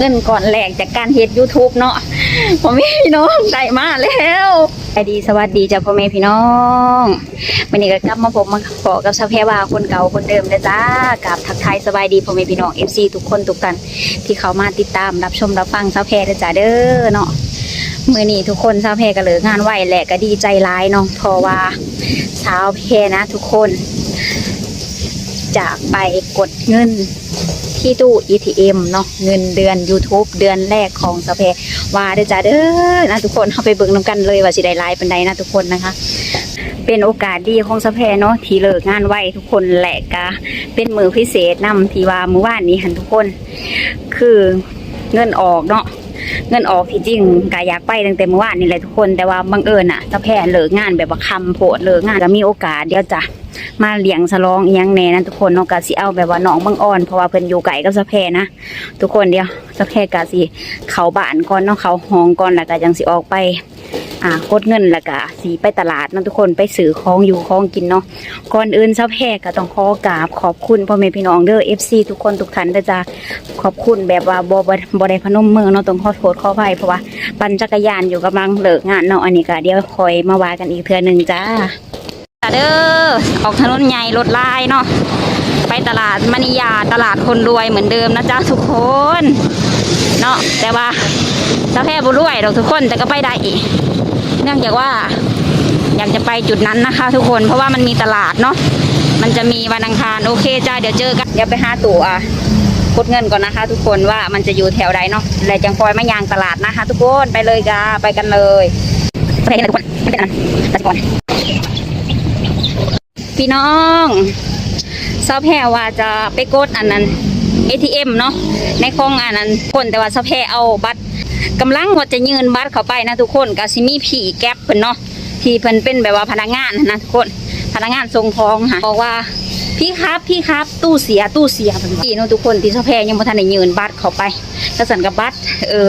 เงินก่อนแหลกจากการเฮ็ด YouTube เนาะพ่อแม่พี่น้องได้มาแล้วสวัสดีสวัสดีจ้าพ่อแม่พี่น้องวันนี้ก็กลับมาผมมาขอกับสาวแพรว่าคนเก่าคนเดิมเลยจ้ากับทักทายสบายดีพ่อแม่พี่น้อง FC ทุกคนทุกท่านที่เขามาติดตามรับชมรับฟังสาวแพรเด้อจ้าเด้อเนาะมื้อนี้ทุกคนสาวแพรก็เหลืองานไหวแหละก็ดีใจร้ายเนาะเพราะว่าสาวแพรนะ ทุกคน จากไปกดเงิน ที่ตู้ ATM เนาะเงินเดือน YouTube เดือนแรกของสเปว่าเด้อจ้าเด้อนะทุกคนเข้าไปเบิ่งนำกันเลยว่าสิได้ไลฟ์เป็นใดนะทุกคนนะคะ เป็นโอกาสดีของสเปเนาะที่เลิกงานไวทุกคนแหละกะเป็นมือพิเศษนำที่ว่ามื้อวานนี้หันทุกคน คือเงินออกเนาะเงินออกที่จริงกะอยากไปตั้งแต่เมื่อวานนี่แหละทุกคนแต่ว่าบังเอิญอะสเปเลิกงานแบบว่าคำโพดเลิกงานก็มีโอกาสเดี๋ยวจ้ะ มาเลี้ยงสลองอียังแน่นะทุกคนเนาะกะสิเอาแบบว่าน้องบังอ่อนเพราะว่าเพิ่นอยู่ไกลกับสะแพนะทุกคนเดียวสะแพกะสิเขาบ้านก่อนเนาะเขาห้องก่อนแล้วก็จังสิออกไปอ่ากดเงินแล้วก็สิไปตลาดนะทุกคนไปซื้อของอยู่ของกินเนาะก่อนอื่นสะแพก็ต้องขอกราบขอบคุณพ่อแม่พี่น้องเด้อ FC ทุกคนทุกท่านเด้อจ้าขอบคุณแบบว่าบ่บ่บ่ได้พนมมือเนาะต้องขอโทษขออภัยเพราะว่าปั่นจักรยานอยู่กำลังเลิกงานเนาะอันนี้ก็เดี๋ยวคอยมาว่ากันอีกเทื่อหนึงจ้า เด้อออกถนนใหญ่รถลายเนาะไปตลาดมณียาตลาดคนรวยเหมือนเดิมนะจ๊ะทุกคนเนาะแต่ว่าสะแพร่บุรวยดอกทุกคนแต่ก็ไปได้อีก เนื่องจากว่า อยากจะไปจุดนั้นนะคะ ทุกคนเพราะว่ามันมีตลาดเนาะมันจะมีวันอังคารโอเคจ้าเดี๋ยวเจอกันเดี๋ยวไปหาตั๋วกดเงินก่อนนะคะ ทุกคนว่ามันจะอยู่แถวใดเนาะแหล้วจังคอยมายางตลาดนะคะ ทุกคนไปเลยจ้าไปกันเลยไปกันเลยทุกคนไปกันตัดก่อน พี่น้องซาแพรว่าจะไปกดอันนั้น ATM เนาะในคลองอันนั้นคนแต่ว่าซาแพรเอาบัตรกำลังว่าจะยืนบัตรเข้าไปนะทุกคนก็สิมีผีแก๊ปเพิ่นเนาะที่เพิ่นเป็นแบบว่าพนักงานนะทุกคนพนักงานส่งของค่ะบอกว่าพี่ครับพี่ครับ ตู้เสียตู้เสียพิ่นว่าพี่เนาะทุกคนที่ซาแพรยังบ่ทันได้ยืนบัตรเข้าไปกระสันกับบัตรเออ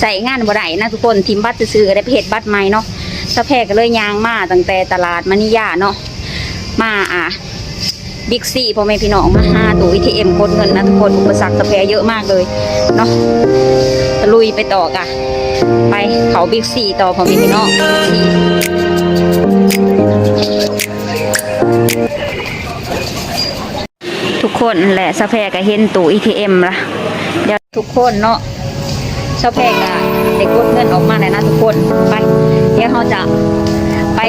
ใส่งานบ่ได้นะทุกคนทีมบัตรซื้อก็ได้เฮ็ดบัตรใหม่เนาะซาแพรก็เลยยางมาตั้งแต่ตลาดมณียาเนาะ มาอะบิ๊กซีพ่อแม่พี่น้องมาห้าตู้ ATM กดเงินนะทุกคนอุปสรรคสะแพรเยอะมากเลยเนาะตะลุยไปต่อกะไปเขาบิ๊กซีต่อพ่อแม่พี่น้องทุกคนแหละสะแพรก็เห็นตู้ ATM ละเดี๋ยวทุกคนเนาะสะแพรก็ได้กดเงินออกมาเลยนะทุกคนไปเดี๋ยวเขาจะไป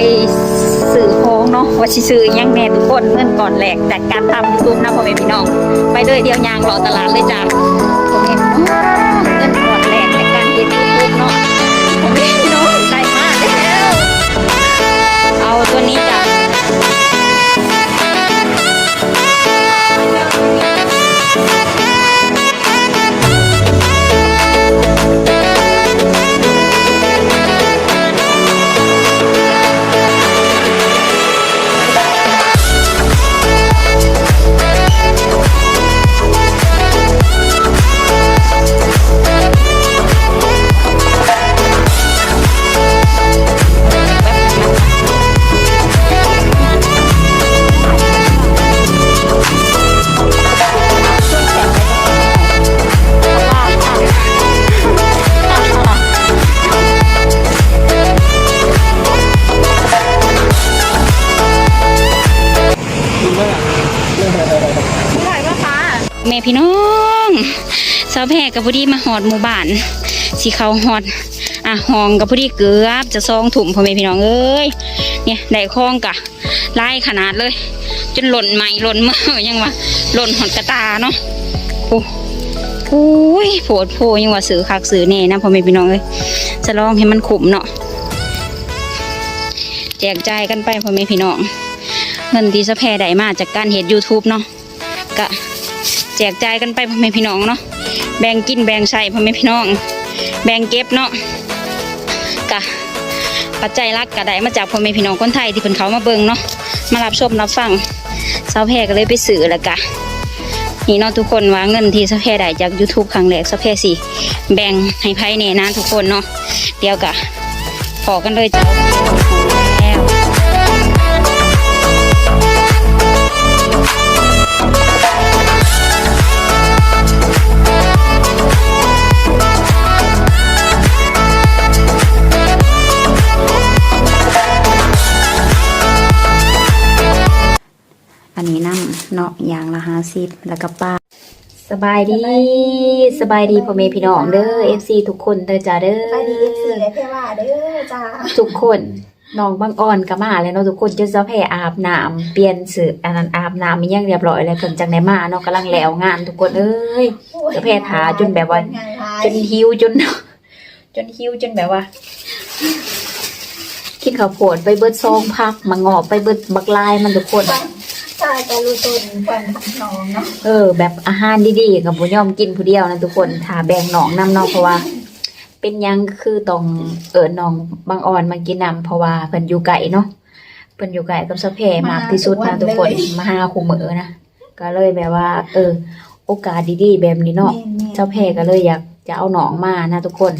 สื่อโค้งเนาะว่าชิซื้อยังแน่ทุกคนเงินก่อนแหลกจากการทำยูทูบนะพ่อแม่พี่น้อง ไปเลยเดียวยางรอตลาดเลยจ้าพ่อแม่ พี่น้องสาวแพรกับพอดีมาหอดหมู่บ้านสีเขาหอดอะหองกับพอดีเกือบจะซองถุ่มพ่อแม่พี่น้องเอ้ยเนี่ยได้คล้องกะไล่ขนาดเลย จนหล่นใหม่หล่นเมื่อยังวะหล่นหอดกระตาเนาะโอ้โอ้ยโผดโพยังว่าสื่อคักสื่อแน่นะพ่อแม่พี่น้องเอ้ยจะลองให้มันขุมเนาะแจกจ่ายกันไปพ่อแม่พี่น้องเงินที่สะแพรได้มาจากการเห็ด YouTube เนาะกะ แจกจ่ายกันไปพ่อแม่พี่น้องเนาะแบ่งกินแบ่งใส่พ่อแม่พี่น้อง แบ่งเก็บเนาะกะปัจจัยรักกะได้มาจากพ่อแม่พี่น้องคนไทยที่เพิ่นเขามาเบิ่งเนาะมารับชมรับฟังสาวแพรก็เลยไปสื่อแล้วกะนี่เนาะทุกคนว่าเงินที่สาวแพรได้จาก YouTube ครั้งแรกสาวแพรสิแบ่งให้ไพ่เน่นะทุกคนเนาะเดี๋ยวกะพอกันเลยจ้า เนาะอย่างละห้าสิบแล้วก็ป้าสบายดีสบายดีพ่อแม่พี่น้องเด้อ FC ทุกคนเด้อจ้าเด้ไปดีเอฟซีอและเทว่าเด้อจ้าทุกคนน้องบางอ่อนก็มาแล้วเนาะทุกคนจนเจ้าแพรอาบน้ำเปลี่ยนเสื้ออันนั้นอาบน้ำมีหยังเรียบร้อยแล้วเพิ่นจังได้มาเนาะกำลังแล้วงานทุกคนเอ้ยเดี๋ยวแพทย์หาจนแบบว่าจนหิวจน จนหิวจนแบบว่ากินข้าวโพดไปเบิดซองพักมางอบไปเบิดบักลายมันทุกคน ใช่แต่รู้ตนก่อนน้องเนาะเออ แบบอาหารดีๆกับบุยอมกินผู้เดียวนะทุกคนถ้าแบ่งหนองนำเนาะเพราะว่า เป็นหยังคือต้องเอิญน้องบางอ่อนมากินนำเพราะว่าเพิ่นอยู่ไก่เนาะเพิ่นอยู่ไก่กับสะเพมากที่สุดนะทุกคนมาหาคู่มือนะก็เลยแบบว่า เออ โอกาสดีๆ แบบนี้เนาะ เจ้าแพรก็เลยอยากจะเอาหนองมานะทุกคน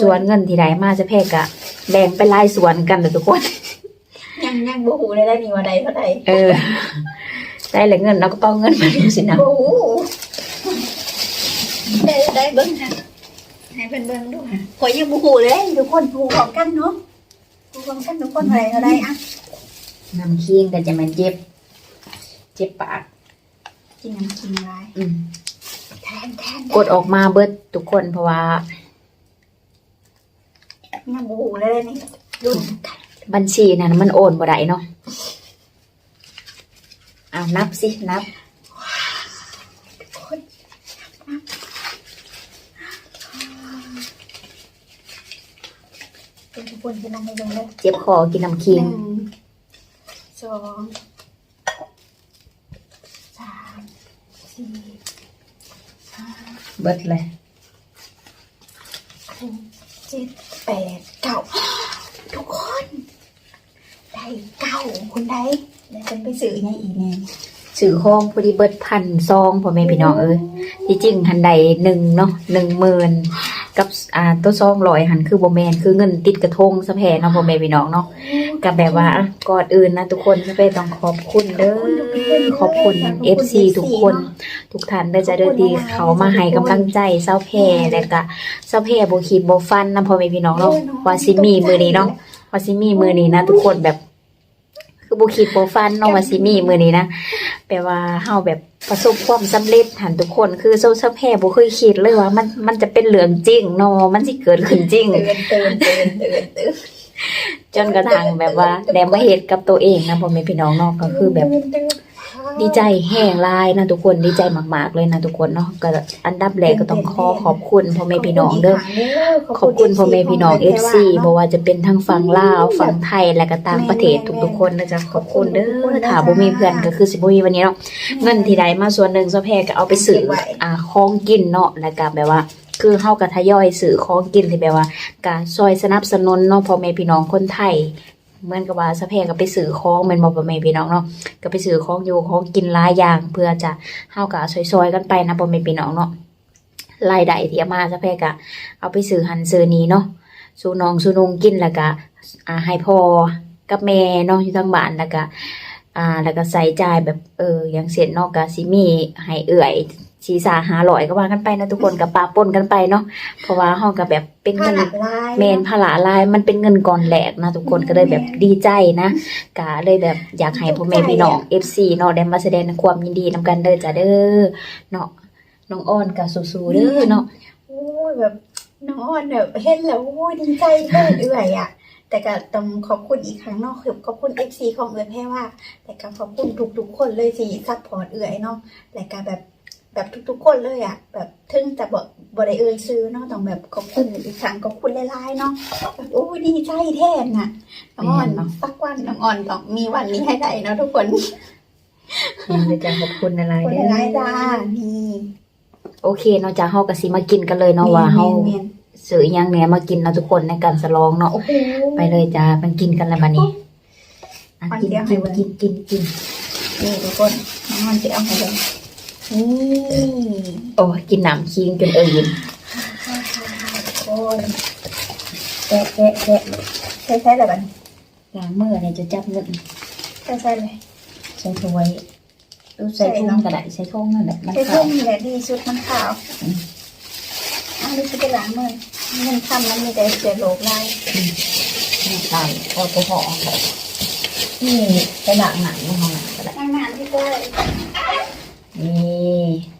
ส่วนเงินที่ได้มาเจ้าแพรก็แบ่งไปรายส่วนกันเด้อทุกคน ยังยังบูหูได้ได้มีวันใดเท่าใดเออ ได้แหละเงินเราก็เป้าเงินมาดูสินะบูหูได้ได้เบิ้งค่ะให้เพิ่นเบิ้งดูค่ะขอยยังบูหูเลยทุกคนบูของกันเนาะบูของกันทุกคนอะไรเท่าใดอะน้ำเคียงก็จะมันเจ็บ เจ็บปากกินน้ำกินอะไรอืมแทนแทนกดออกมาเบิดทุกคนเพราะว่ายังบูหูเลยได้นี่รุ่นกัน บัญชีนั้นมันโอนบ่ได้เนาะเอานับสิ นับเป็นทุกคนที่นั่งให้ดูเลยเจ็บคอกินน้ำคียงสองสามสี่ห้าเบิดเลยหกเจ็ดแปดเก้า ได้เก้าคนได้แล้วฉันไปซื้อยังอีกเนี่ยสื่อห้องพอดีเบิดพันซองพ่อแม่พี่น้องเอ้ยที่จริงหันใดหนึ่งเนาะหนึ่งหมื่นกับอ่าตัวซองลอยหันคือโบแมนคือเงินติดกระทงสะแพเนาะพ่อแม่พี่น้องเนาะกับแบบว่าอะก่อนอื่นนะทุกคนจะไปต้องขอบคุณเด้อขอบคุณ FC ทุกคน ทุกท่านเด้อจะเด้อที่เขามาให้กำลังใจเศร้าแพรและก็เศร้าแพรบ่คิดบ่ฟันนะพ่อแม่พี่น้องเนาะว่าสิมีมื้อนี้เนาะว่าสิมีมื้อนี้นะทุกคนแบบ คือบ่คิดบ่ฟันเนาะว่าสิมีมื้อนี้นะแปลว่าเฮาแบบประสบความสำเร็จหันทุกคนคือเศร้าแพรบ่เคยคิดเลยว่า มันมันจะเป็นเรื่องจริงเนาะมันสิเกิดขึ้นจริงเตือนเตือนเตือนเตือนเตือนจนกระทั่งแบบว่าได้มาเฮ็ดกับตัวเองนะพ่อแม่พี่น้องเนาะก็คือแบบ ดีใจแห้งลายนะทุกคนดีใจมาก ๆ เลยนะทุกคนเนาะก็อันดับแรกก็ต้องขอขอบคุณพ่อแม่พี่น้องเด้อขอบคุณพ่อแม่พี่น้อง FC บ่ว่าจะเป็นทั้งฝั่งลาวฝั่งไทยและก็ต่างประเทศทุกๆคนนะจ๊ะขอบคุณเด้อถ้าบ่มีเพื่อนก็คือสิบ่มีวันนี้เนาะเงินที่ได้มาส่วนหนึ่งซะแพรก็เอาไปซื้ออ่าของกินเนาะแล้วก็แบบว่าคือเฮาก็ทยอยซื้อของกินที่แบบว่าการซอยสนับสนุนเนาะพ่อแม่พี่น้องคนไทย เหมือนกับว่าสะแพรก็ไปซื้อของแม่นบ่พ่อแม่พี่น้องเนาะก็ไปซื้อของอยู่ของกินหลายอย่าง เพื่อจะเฮากะซอยๆกันไปนะพ่อแม่พี่น้องเนาะรายได้ที่อามาซะแพงกะเอาไปซื้อหันซื้อนี้เนาะสู่น้องสู่นุงกินแล้วก็อ่าให้พ่อกับแม่เนาะอยู่ทางบ้านแล้วก็อ่าแล้วก็ใส่ใจแบบเอออย่างเสร็จเนาะก็สิมีให้เอื่อย สีสาหาลอยก็ว่ากันไปนะทุกคนกับปาปนกันไปเนาะเพราะว่าเฮาก็แบบเป็นผ้าเงินหลักลายเมนผลาลายมันเป็นเงินก่อนแหลกนะทุกคนก็เลยแบบดีใจนะกะเลยแบบอยากให้พ่อแม่พี่น้อง FC เนาะได้มาแสดงความยินดีนำกันเด้อจ้าเด้อเนาะน้องอ้อนกับสู้ๆเด้อเนาะโอ้ยแบบน้องอ่อนแบบเห็นแล้วโอ้ยดีใจแค่เอื่อยอะแต่ก็ต้องขอบคุณอีกครั้งเนาะคือขอบคุณเอฟซีของเอื่อยแพ่ว่า แต่ก็ขอบคุณทุกๆคนเลยสิซัพพอร์ตเอื่อยเนาะแต่ก็แบบ แบบทุกๆคนเลยอะแบบถึงจะบอกบริเอ่ยซื้อเนาะต้องแบบขอบคุณอีกครั้งขอบคุณหลายๆเนาะแบบโอ้ยดีใจแท้น่ะน้องอ่อนสักวันน้องอ่อนต้องมีวันนี้ให้ได้เนาะทุกคนเดี๋ยวจะขอบคุณอะไรคนเด้อหลายๆจ้านี่โอเคเนาะจ้าเฮาก็สิมากินกันเลยเนาะว่าเฮาแม่นซื้ออิหยังแหน่มากินเนาะทุกคนในการสลองๆเนาะโอ้โหไปเลยจ้ามันกินกันแล้วบัดนี้อะมันกินเดี๋ยวให้กินเบิ่งกินกินกินนี่ทุกคนน้องมันจะเอาให้ดูนี่ โอ้กินน้ำคิงจนเอ่ยทุกคนแกะแกะแกะใช่ใช่เลยบันล้างมือเนี่ยจะจับเงินใช่ใช่เลยใส่ถ้วยตู้ใส่ถุงก็ได้ใส่ถุงนั่นแหละใช่ขาทุ่วมนี่แหละดีสุดมันขาวอันนี้คือไปล้างมือมันทำแล้วมีแต่เสียโลกไล่น้ำตาลแอลกอฮอล์นี่ไปล้างหนังในห้องน้ำก็ได้ล้างน้ำที่ด้ วยนี่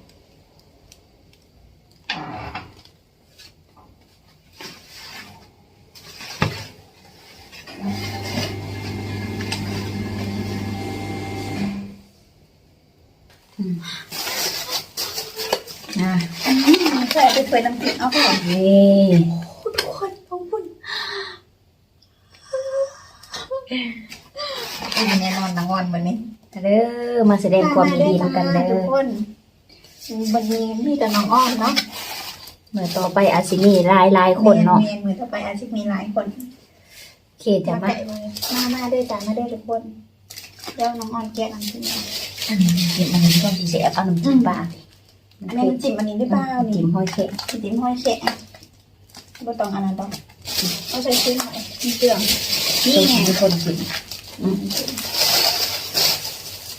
อืมอะใส่ไปถ้วยน้ำพริกเอาก่อนนี่ทุกคนขอบคุณอันแน่นอนนะงอนวันนี้ เด้อมาแสดงความยินดีนำกันเด้ทุอกคนวันนี้มีแต่น้องอ้อมเนาะเมื่อต่อไปอาจสิมีหลายหลายๆคนเนาะเมนมือต่อไปอาจจะมีหลายคนเคจะมาแกะเลยมามาด้วยจ้ามาด้วยทุกคนเดี๋ยวน้องอ้อมแกะน้ำจิ้มอันนี้กินอันนี้ก็สิเสียเอาน้ำจิ้มปลาแม่น้ำจิ้มอันนี้ได้เปล่านี่จิ้มห้อยเค็มจิ้มห้อยแฉะบ่ต้องอันนั้นต้องเอาใส่ซื้อหน่อยมีเกลือนี่นี่ไงทุกคนกิน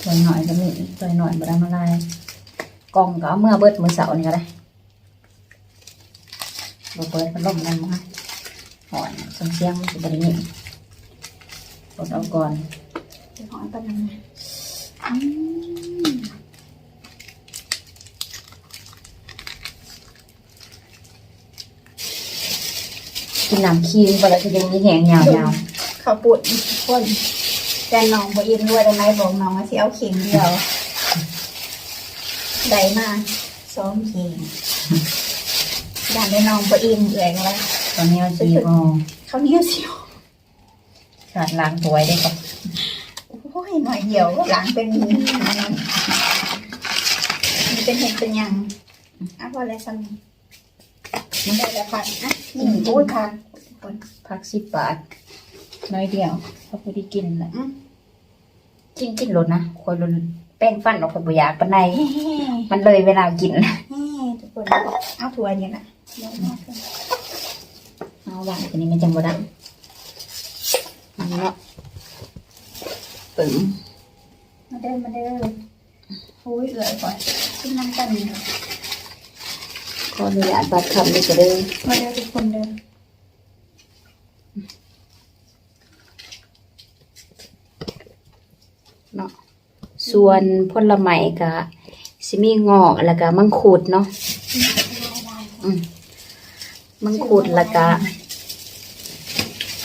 ตัวหน่อยก็มีตัวหน่อยบ่ได้มาลายกล่องก็เอาเมื่อเบิดมื้อเสาร์นี่ก็ได้บ่เปิดพัดลมนั่นมาหอนสมเสียงมันสิบ่ได้ยินกดเอาก่อนเดี๋ยวหอยปลาหนังนะอืมกินน้ำครีมบ่แล้วสิยังมีแหงยาวข้าวปุ่นทุกคน แต่น้องบ่อิ่มด้วยได้ไหมบอกน้องว่าสิเอาเข่งเดียวได้มาสองเข่งด่านได้น้องบ่อิ่มเอื่อยกันแล้วๆตอนนี้มันสิบ่ข้าวเหนียวเสียวขาดล้างถ้วยได้ก่อนโอ้ยหน่อยเดียวหลังเป็นอันนั้นมันเป็นเห็ดเป็นหยังอะพอแล้วซ้ำมันได้แล้วผัดอะนี่โอ้ยผักทุกคนพัก10บาท น้อยเดียวเขาพอดีกินแหละอืมกินกินรสนะคอยรสแป้งฟันออกไปบ่อยากปานใดเฮ้มันเลยเวลากินเฮ้ทุกคนเอาถั่วเนี่ยนะเดี๋ยวมาเถอะเอาวางตัวนี้มันจังบ่ดังอันนี้เนาะปึ๋งมาเด้อมาเด้อโอ้ยเอื่อยก่อนกินน้ำกันเถอะขออนุญาตบัดคำนี้ก็เลยมาเด้อทุกคนเด้อ เนาะ ส่วนผลไม้ก็สิมีงอกแล้วก็มังคุดเนาะอืมมังคุดแล้วก็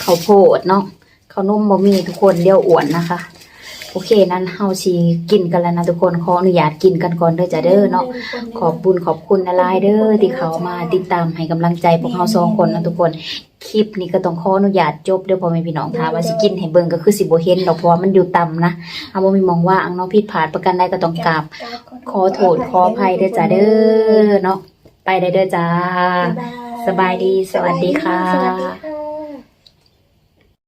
ข้าวโพดเนาะข้าวนมบ่มีทุกคนเดียวอ้วนนะคะ โอเคนั้นเฮาสิกินกันแล้วนะทุกคนขออนุญาตกินกันก่อนเด้อจ้ะเด้อเนาะขอบบุญขอบคุณนะลายๆเด้อที่เขามาติดตามให้กำลังใจพวกเราสองคนนะทุกคนคลิปนี้ก็ต้องขออนุญาตจบเด้อพ่อแม่พี่น้องถ้าว่าสิกินให้เบิ่งก็คือสิบ่เห็นดอกเพราะว่ามันอยู่ต่ำนะเอาบ่มีมองว่าอังเนาะผิดพลาดประกันใดก็ต้องกราบขอโทษขออภัยเด้อจ้าเด้อเนาะไปได้เด้อจ้าบ๊ายบายสบายดีสวัสดีค่ะสวัสดีค่ะ